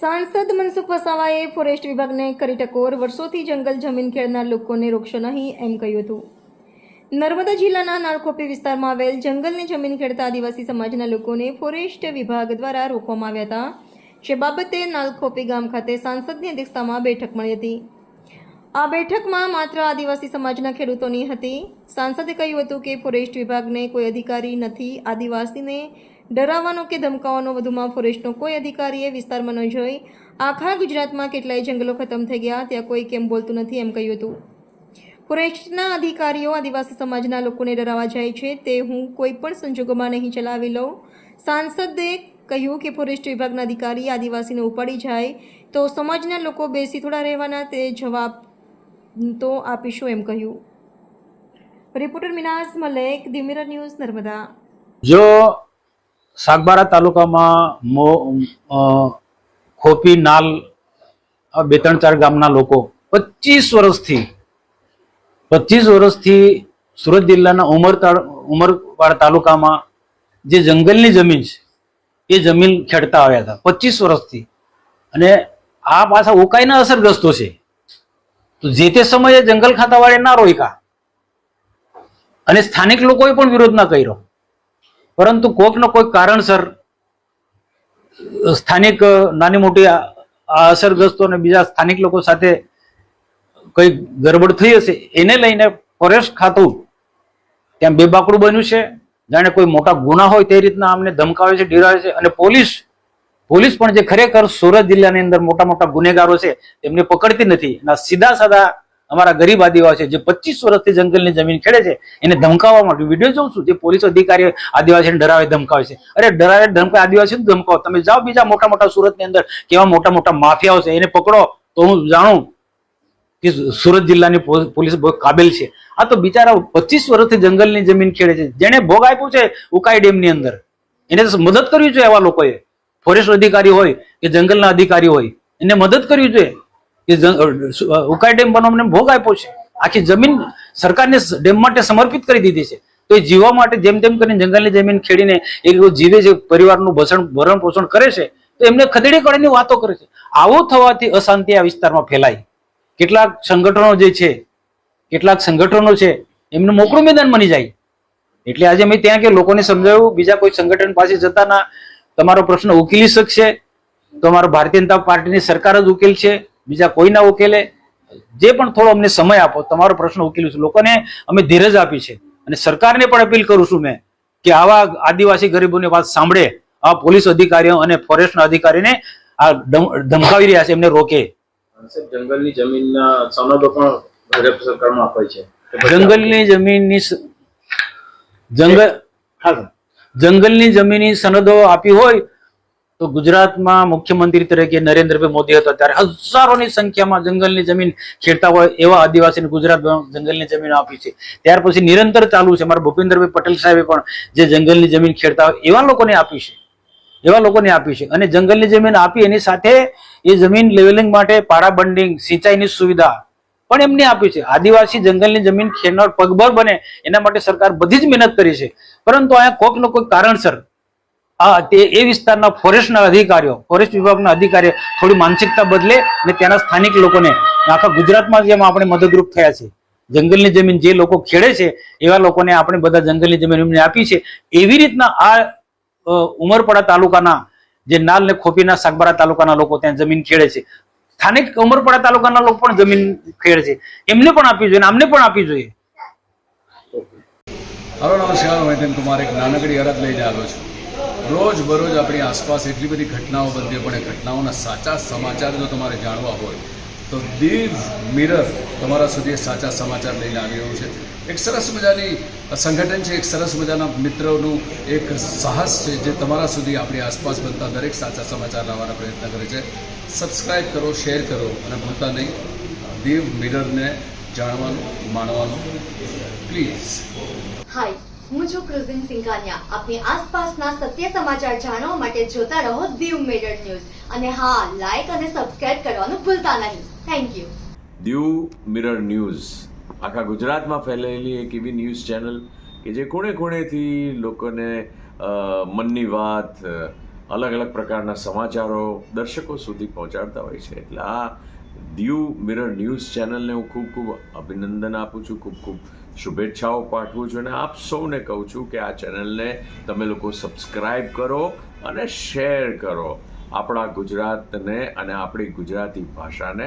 સાંસદ મનસુખ વસાવાએ ફોરેસ્ટ વિભાગને કરી ટકોર. વર્ષોથી જંગલ જમીન ખેડનાર લોકોને રોકશો નહીં એમ કહ્યું હતું. નર્મદા જિલ્લાના નાળખોપી વિસ્તારમાં આવેલ જંગલની જમીન ખેડતા આદિવાસી સમાજના લોકોને ફોરેસ્ટ વિભાગ દ્વારા રોકવામાં આવ્યા હતા. જે બાબતે નાલખોપી ગામ ખાતે સાંસદની અધ્યક્ષતામાં બેઠક મળી હતી. આ બેઠકમાં માત્ર આદિવાસી સમાજના ખેડૂતોની હતી. સાંસદે કહ્યું હતું કે ફોરેસ્ટ વિભાગને કોઈ અધિકારી નથી. આદિવાસીને ડરાવવાનો કે ધમકાવવાનો વધુમાં ફોરેસ્ટનો કોઈ અધિકારીએ વિસ્તારમાં ન જોઈ. આખા ગુજરાતમાં કેટલાય જંગલો ખતમ થઈ ગયા, ત્યાં કોઈ કેમ બોલતું નથી એમ કહ્યું હતું. ફોરેસ્ટના અધિકારીઓ આદિવાસી સમાજના લોકોને ડરાવવા જાય છે, તે હું કોઈ પણ સંજોગોમાં નહીં ચલાવી લઉં. સાંસદે કહ્યું કે ફોરેસ્ટ વિભાગના અધિકારી આદિવાસીને ઉપાડી જાય તો સમાજના લોકો બેસી થોડા રહેવાના, તે જવાબ તો આપીશું એમ કહ્યું? Reporter Minaz Malek the Mirror News, Narmada. જો સાગબારા તાલુકામાં મો ખોપી નાલ બે ત્રણ ચાર ગામના લોકો પચીસ વર્ષથી પચીસ વર્ષથી સુરત જિલ્લાના ઉમર ઉમરપાડ તાલુકામાં જે જંગલની જમીન છે, એ જમીન ખેડતા આવ્યા હતા પચીસ વર્ષથી. અને આ પાછા ઉકાઈના અસરગ્રસ્તો છે. તો જે તે સમયે જંગલ ખાતાવાળે ના રોક્યા અને સ્થાનિક લોકોએ પણ વિરોધ ના કર્યો. પરંતુ કોઈક ને કોઈક કારણસર સ્થાનિક નાની મોટી અસરગ્રસ્તો અને બીજા સ્થાનિક લોકો સાથે કઈ ગડબડ થઈ હશે, એને લઈને ફોરેસ્ટ ખાતું, ત્યાં બેબાકડું બન્યું છે. જાણે કોઈ મોટા ગુના હોય તે રીતના અમને ધમકાવે છે, ડીરાવે છે અને પોલીસ પોલીસ પણ જે ખરેખર સુરત જિલ્લાની અંદર મોટા મોટા ગુનેગારો છે, તેમને પકડતી નથી. અને સીધા સાદા અમારા ગરીબ આદિવાસી જે પચીસ વર્ષથી જંગલની જમીન ખેડે છે, એને ધમકાવવા માટે. વીડિયો જોઉં છું, જે પોલીસ અધિકારી આદિવાસીને ડરાવે, ધમકાવે છે. અરે, ડરાવે, ધમકાવે આદિવાસી ધમકાવો. તમે જાઓ બીજા મોટા મોટા સુરતની અંદર, કેવા મોટા મોટા માફિયાઓ છે, એને પકડો. તો હું જાણું કે સુરત જિલ્લાની પોલીસ બહુ કાબિલ છે. આ તો બિચારા પચીસ વર્ષથી જંગલની જમીન ખેડે છે. જેને ભોગ આપ્યું છે ઉકાઈ ડેમની અંદર. એને મદદ કરવી જોઈએ એવા લોકોએ. ફોરેસ્ટ અધિકારી હોય કે જંગલના અધિકારી હોય, એને મદદ કરવી જોઈએ કે ઉકાઈ ડેમ બનાવવાનો ભોગ આપ્યો છે. આખી જમીન સરકારને ડેમ માટે સમર્પિત કરી દીધી છે. તો એ જીવવા માટે જેમ તેમ કરીને જંગલની જમીન ખેડીને એ લોકો જીવે છે, પરિવારનું ભસણ, ભરણ પોષણ કરે છે, તો એમને ખદેડી કળીની વાતો કરે છે. આવું થવાથી અશાંતિ આ વિસ્તારમાં ફેલાય. કેટલાક સંગઠનો જે છે, કેટલાક સંગઠનો છે, એમનું મોકળું મેદાન બની જાય. એટલે આજે મેં ત્યાં કે લોકોને સમજાવ્યું, બીજા કોઈ સંગઠન પાસે જતા ના તમારો પ્રશ્ન ઉકેલી શકશે. તો અમારો ભારતીય જનતા પાર્ટીની સરકાર જ ઉકેલ છે. બીજા કોઈ ના ઉકેલે. જે પણ થોડો અમને સમય આપો તમારો પ્રશ્ન ઉકેલીશું લોકોને અમે ધીરજ આપી છે. અને સરકારને પણ અપીલ કરું છું મેં કે આવા આદિવાસી ગરીબોની વાત સાંભળે. આ પોલીસ અધિકારીઓ અને ફોરેસ્ટના અધિકારીને આ ધમકાવી રહ્યા છે એમને રોકે. જંગલની જમીનના સનદો પણ ભાજપ સરકારમાં અપાય છે. જંગલની જમીનની જંગલ હા સર. જંગલની જમીનની સનદો આપી હોય તો ગુજરાતમાં મુખ્યમંત્રી તરીકે નરેન્દ્રભાઈ મોદી હતા. ત્યારે હજારોની સંખ્યામાં જંગલની જમીન ખેડતા હોય એવા આદિવાસીને ગુજરાત જંગલની જમીન આપી છે. ત્યાર પછી નિરંતર ચાલુ છે. મારા ભૂપેન્દ્રભાઈ પટેલ સાહેબે પણ જે જંગલની જમીન ખેડતા હોય એવા લોકોને આપી છે. એવા લોકોને આપી છે. અને જંગલની જમીન આપી એની સાથે એ જમીન લેવલિંગ માટે પાડા બંડિંગ, સિંચાઈની સુવિધા પણ એમને આપ્યું છે. આદિવાસી જંગલની જમીન ખેડનાર પગભર બને એના માટે સરકાર બધી જ મહેનત કરી છે. પરંતુ અહીંયા કોઈક ને કોઈક કારણસર આ તે એ વિસ્તારના ફોરેસ્ટના અધિકારીઓ ફોરેસ્ટ વિભાગના અધિકારીઓ થોડી માનસિકતા બદલે અને ત્યાંના સ્થાનિક લોકોને આખા ગુજરાતમાં જેમ આપણે મદદરૂપ થયા છે. જંગલની જમીન જે લોકો ખેડે છે, એવા લોકોને આપણે બધા જંગલની જમીન એમને આપી છે. એવી રીતના આ ઉમરપડા તાલુકાના જે નાલ ને ખોપીના સાગબારા તાલુકાના લોકો ત્યાં જમીન ખેડે છે. સ્થાનિક ઉમરપાડા તાલુકાના લોકો પણ જમીન ખેડ છે. એમને પણ આપવી જોઈએ અમને પણ આપવી જોઈએ. હલો, નમસ્કાર. હું હેતન કુમાર, એક નાનકડી અરજ લઈને આવ્યો છું. રોજ બરોજ આપણી આસપાસ એટલી બધી ઘટનાઓ બનતી પણ એ ઘટનાઓના સાચા સમાચાર જો તમારે જાણવા હોય તો દીવ મિરર તમારા સુધી સાચા સમાચાર લઈને આવી રહ્યું છે. એક સરસ મજાની સંગઠન છે, એક સરસ મજાના મિત્રોનું એક સાહસ છે જે તમારા સુધી આપણી આસપાસ બનતા દરેક સાચા સમાચાર લાવવાના પ્રયત્ન કરે છે. સબસ્ક્રાઈબ કરો શેર કરો અને ભૂલતા નહીં. દીવ મિરરને જાણવાનું, માણવાનું પ્લીઝ હાય હું છું ક્રુઝિન સિંઘાનિયા. આપની આસપાસના સત્ય સમાચાર જાણવા માટે જોતા રહો દીવ મિરર ન્યૂઝ. અને હા લાઈક અને સબસ્ક્રાઇબ કરવાનું ભૂલતા નહીં. Thank you Diu Mirror News. આખા ગુજરાતમાં ફેલાયેલી એક એવી ન્યૂઝ ચેનલ કે જે ખૂણે ખૂણેથી લોકોને મનની વાત અલગ અલગ પ્રકારના સમાચારો દર્શકો સુધી પહોંચાડતા હોય છે. એટલે આ દીવ મિરર ન્યૂઝ ચેનલને હું ખૂબ ખૂબ અભિનંદન આપું છું, ખૂબ ખૂબ શુભેચ્છાઓ પાઠવું છું અને આપ સૌને કહું છું કે આ ચેનલને તમે લોકો સબસ્ક્રાઈબ કરો અને શેર કરો આપણા ગુજરાતને અને આપણી ગુજરાતી ભાષાને.